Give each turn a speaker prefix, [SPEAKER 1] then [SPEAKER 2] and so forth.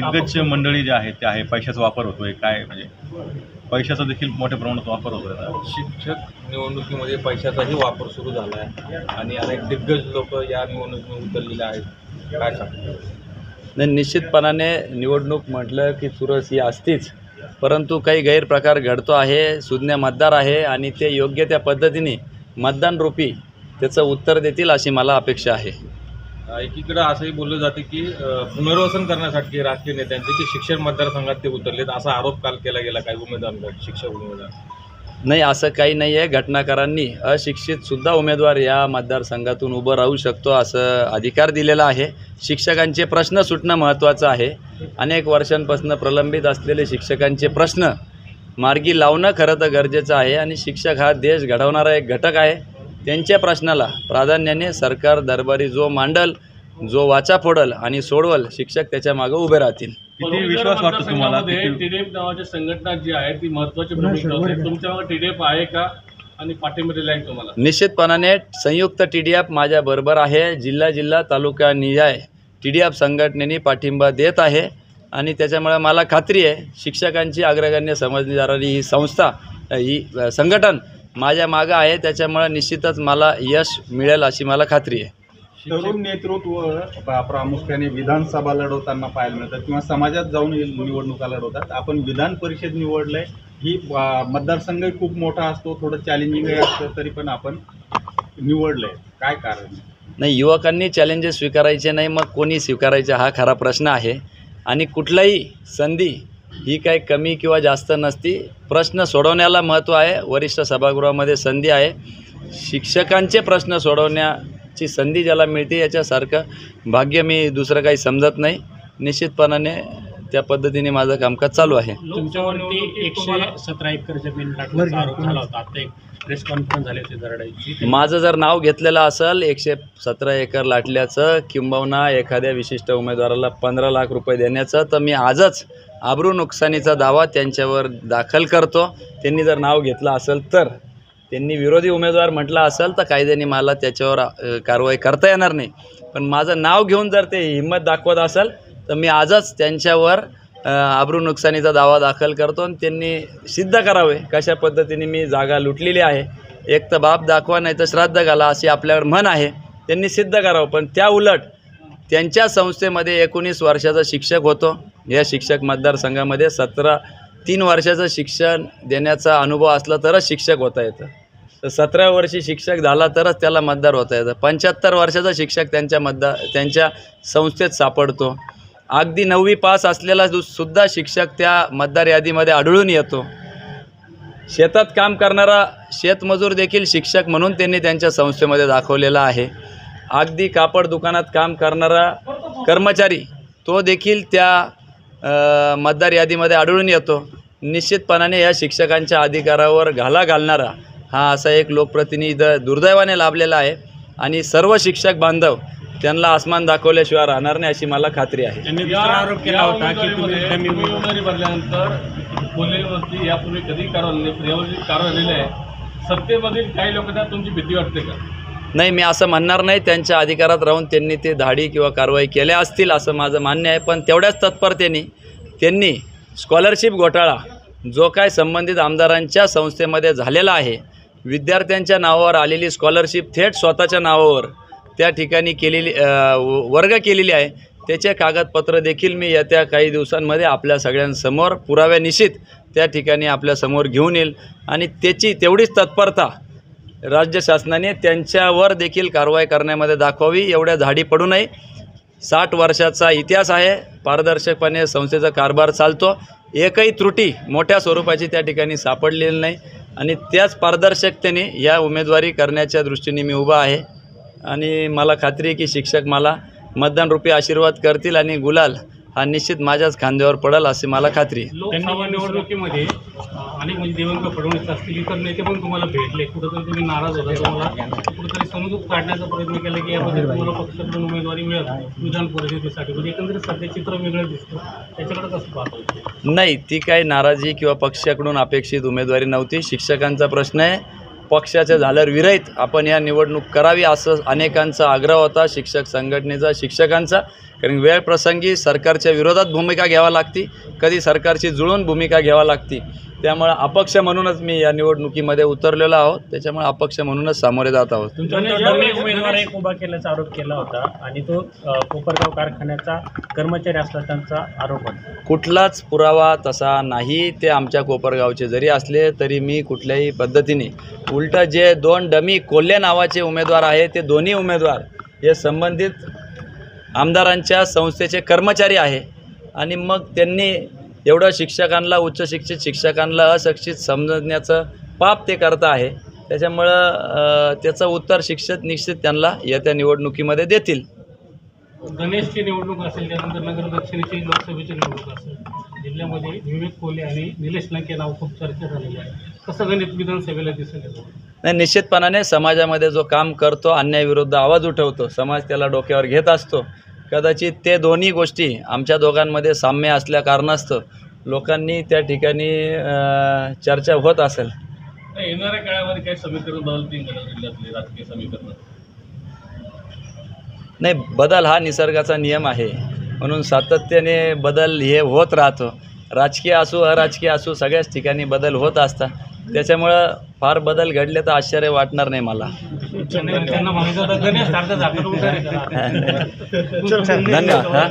[SPEAKER 1] दिग्गज मंडळी जे आहे ते आहे पैशाचा वापर होतोय काय म्हणजे पैशाचा देखील मोठ्या प्रमाणात वापर होतोय.
[SPEAKER 2] शिक्षक निवडणुकीमध्ये पैशाचाही वापर सुरू झाला आहे आणि अनेक दिग्गज लोक या निवडणुकीमध्ये उतरलेले आहेत. काय सांगतात
[SPEAKER 3] नाही निश्चितपणाने निवडणूक म्हटलं की चुरस ही असतीच परंतु काही गैरप्रकार घडतो आहे सुज्ञ मतदार आहे आणि ते योग्य त्या पद्धतीने मतदान रूपी त्याचं उत्तर देतील अशी मला अपेक्षा आहे.
[SPEAKER 2] एकीकडं असंही बोललं जातं की पुनर्वसन करण्यासाठी राजकीय नेत्यांचे की शिक्षण मतदारसंघात ते उतरलेत असा आरोप काल केला गेला काही उमेदवार शिक्षक उमेदवार.
[SPEAKER 3] नाही असं काही नाही आहे घटनाकारांनी अशिक्षितसुद्धा उमेदवार या मतदारसंघातून उभं राहू शकतो असं अधिकार दिलेला आहे. शिक्षकांचे प्रश्न सुटणं महत्त्वाचं आहे. अनेक वर्षांपासून प्रलंबित असलेले शिक्षकांचे प्रश्न मार्गी लावणं खरं तर गरजेचं आहे आणि शिक्षक हा देश घडवणारा एक घटक आहे. त्यांच्या प्रश्नाला प्राधान्याने सरकार दरबारी जो मांडल जो वाचा फोडल आणि सोडवल शिक्षक त्याच्या मागं उभे राहतील.
[SPEAKER 1] किती विश्वास वाटतो तुम्हाला?
[SPEAKER 4] टीडीएफ नावाची संघटना जी आहे ती महत्वाची टीडीएफ आहे का? आणि पाठिंबा दिला आहे तुम्हाला?
[SPEAKER 3] निश्चितपणाने संयुक्त टी डी एफ माझ्याबरोबर आहे. जिल्हा जिल्हा तालुका डी एफ संघटनेने पाठिंबा देत आहे. आणि त्याच्यामुळे मला खात्री आहे शिक्षकांची अग्रगण्य समजली जाणारी ही संस्था ही संघटन माझ्या मागं आहे त्याच्यामुळे निश्चितच मला यश मिळेल अशी मला खात्री आहे.
[SPEAKER 5] तरुण नेतृत्व प्रा- प्रामुख्याने विधानसभा लढवताना पाहायला मिळतात किंवा समाजात जाऊन निवडणुका लढवतात. आपण विधान परिषद निवडलंय ही मतदारसंघही खूप मोठा असतो थोडं चॅलेंजिंगही असतं तरी पण आपण निवडलंय. काय कारण?
[SPEAKER 3] नाही युवकांनी चॅलेंजेस स्वीकारायचे नाही मग कोणी स्वीकारायचे हा खरा प्रश्न आहे. आणि कुठलाही संधी ही काही कमी किंवा जास्त नसती. प्रश्न सोडवण्याला महत्त्व आहे. वरिष्ठ सभागृहामध्ये संधी आहे. शिक्षकांचे प्रश्न सोडवण्याची संधी ज्याला मिळते याच्यासारखं भाग्य मी दुसरं काही समजत नाही. निश्चितपणाने त्या पद्धतीने माझं कामकाज चालू आहे.
[SPEAKER 4] तुमच्यावरती एकशे सतरा एकर जमीन लाटण्याचा आरोप झाला होता. आता एक प्रेस कॉन्फरन्स झाली होती दरडाईची.
[SPEAKER 3] माझं जर नाव घेतलेलं असेल एकशे सतरा एकर लाटल्याचं किंबहुना एखाद्या विशिष्ट उमेदवाराला पंधरा लाख रुपये देण्याचं तर मी आजच आबरू नुकसानीचा दावा त्यांच्यावर दाखल करतो. त्यांनी जर नाव घेतलं असेल तर त्यांनी विरोधी उमेदवार म्हटला असेल तर कायद्याने मला त्याच्यावर कारवाई करता येणार नाही. पण माझं नाव घेऊन जर ते हिंमत दाखवत असेल तर मी आजच त्यांच्यावर अ, आबरू नुकसानीचा दावा दाखल करतो आणि त्यांनी सिद्ध करावे कशा पद्धतीने मी जागा लुटलेली आहे. एक तर बाप दाखवा नाही तर श्राद्ध घाला अशी आपल्यावर म्हण आहे. त्यांनी सिद्ध करावं पण त्या उलट त्यांच्या संस्थेमध्ये एकोणीस वर्षाचा शिक्षक होतो. या शिक्षक मतदारसंघामध्ये सतरा तीन वर्षाचं शिक्षण देण्याचा अनुभव असला तरच शिक्षक होता येतं. तर सतरा वर्षी शिक्षक झाला तरच त्याला मतदार होता येतं. पंच्याहत्तर वर्षाचा शिक्षक त्यांच्या मतदार त्यांच्या संस्थेत सापडतो. अगदी नववी पास असलेला सुद्धा शिक्षक त्या मतदार यादीमध्ये आढळून येतो. शेतात काम करणारा शेतमजूर देखील शिक्षक म्हणून त्यांनी त्यांच्या संस्थेमध्ये दाखवलेला आहे. अगदी कापड दुकानात काम करणारा कर्मचारी तो देखील त्या मतदार यादीमध्ये आढळून येतो. निश्चितपणाने या शिक्षकांच्या अधिकारावर घाला घालणारा हा असा एक लोकप्रतिनिधी दुर्दैवाने लाभलेला आहे. आणि सर्व शिक्षक बांधव त्यांना आसमान दाखवल्याशिवाय राहणार नाही अशी मला खात्री आहे.
[SPEAKER 4] त्यांनी दुसरा आरोप केला होता की तुम्ही उमेदवारी भरल्यानंतर यापूर्वी कधी यावर्षी आहे. सत्तेमधील काही लोकांना तुमची भीती वाटते का?
[SPEAKER 3] नाही मी असं म्हणणार नाही त्यांच्या अधिकारात राहून त्यांनी ते धाडी किंवा कारवाई केल्या असतील असं माझं मान्य आहे पण तेवढ्याच तत्परतेने त्यांनी स्कॉलरशिप घोटाळा जो काय संबंधित आमदारांच्या संस्थेमध्ये झालेला आहे विद्यार्थ्यांच्या नावावर आलेली स्कॉलरशिप थेट स्वतःच्या नावावर त्या ठिकाणी केलेली व- वर्ग केलेली आहे. त्याचे कागदपत्र देखील मी येत्या काही दिवसांमध्ये आपल्या सगळ्यांसमोर पुराव्यानिश्चित त्या ठिकाणी आपल्यासमोर घेऊन येईल. आणि त्याची तेवढीच तत्परता राज्य शासनाने त्यांच्यावर देखील कारवाई करण्यामध्ये दाखवावी एवढ्या झाडी पडू नये. साठ वर्षाचा इतिहास आहे. पारदर्शकपणे संस्थेचा कारभार चालतो. एकही त्रुटी मोठ्या स्वरूपाची त्या ठिकाणी सापडलेली नाही. आणि त्याच पारदर्शकतेने या उमेदवारी करण्याच्या दृष्टीने मी उभा आहे. आणि मला खात्री आहे की शिक्षक मला मतदानरूपी आशीर्वाद करतील आणि गुलाल हा निश्चित माझ्याच खांद्यावर पडेल अशी मला खात्री आहे.
[SPEAKER 4] लोकसभा निवडणुकीमध्ये अनेक म्हणजे देवेंद्र फडणवीस असतील इतर नेते पण तुम्हाला भेटले. कुठंतरी तुम्ही नाराज होता तुम्हाला कुठंतरी समजूत काढण्याचा प्रयत्न केला की यामध्ये तुम्हाला पक्षाकडून उमेदवारी मिळत विधान परिषदेसाठी. म्हणजे एकंदरीत सध्या चित्र वेगळं दिसतं. त्याच्याकडे कसं पाहतो
[SPEAKER 3] नाही ती काही नाराजी किंवा पक्षाकडून अपेक्षित उमेदवारी नव्हती. शिक्षकांचा प्रश्न आहे. पक्षाच्या झाल्यावर विरहित. आपण या निवडणूक करावी असं अनेकांचा आग्रह होता शिक्षक संघटनेचा शिक्षकांचा. कारण वेळ प्रसंगी सरकारच्या विरोधात भूमिका घ्यावा लागती. कधी सरकारची जुळून भूमिका घ्यावा लागती. त्यामुळं अपक्ष म्हणूनच मी या निवडणुकीमध्ये उतरलेलो आहोत. त्याच्यामुळे अपक्ष म्हणूनच सामोरे जात आहोत.
[SPEAKER 6] उमेदवार एक उभा केल्याचा आरोप केला होता आणि तो कोपरगाव कारखान्याचा कर्मचारी असला त्यांचा आरोप होता.
[SPEAKER 3] कुठलाच पुरावा तसा नाही. ते आमच्या कोपरगावचे जरी असले तरी मी कुठल्याही पद्धतीने उलटं जे दोन डमी कोल्हे नावाचे उमेदवार आहे ते दोन्ही उमेदवार हे संबंधित आमदारांच्या संस्थेचे कर्मचारी आहे. आणि मग त्यांनी एवढं शिक्षकांना उच्च शिक्षित शिक्षकांना अशिक्षित समजण्याचं पाप ते करत आहे. त्याच्यामुळं त्याचं उत्तर शिक्षक निश्चित त्यांना येत्या निवडणुकीमध्ये देतील.
[SPEAKER 4] गणेशची निवडणूक असेल त्यानंतर नगर दक्षिणेची लोकसभेची निवडणूक असेल. जिल्ह्यामध्ये विवेक कोहली आणि निलेश लंके नाव खूप चर्चा झालेली आहे. कसं गणित विधानसभेला दिसेल याचं?
[SPEAKER 3] नाही निश्चितपणाने समाजामध्ये जो काम करतो अन्यायाविरुद्ध आवाज उठवतो समाज त्याला डोक्यावर घेत असतो. कदाचित ते दोन्ही गोष्टी आमच्या दोघांमध्ये साम्य असल्या कारणास्तव लोकांनी त्या ठिकाणी चर्चा होत असेल.
[SPEAKER 2] येणाऱ्या काळामध्ये समीकरण बदलतील का जिल्ह्यातले राजकीय समीकरण.
[SPEAKER 3] नाही बदल हा निसर्गाचा नियम आहे. म्हणून सातत्याने बदल हे होत राहतो. राजकीय असो अराजकीय असो सगळ्याच ठिकाणी बदल होत असतात. त्याच्यामुळं फार बदल घडले तर आश्चर्य वाटणार नाही मला. धन्यवाद हा.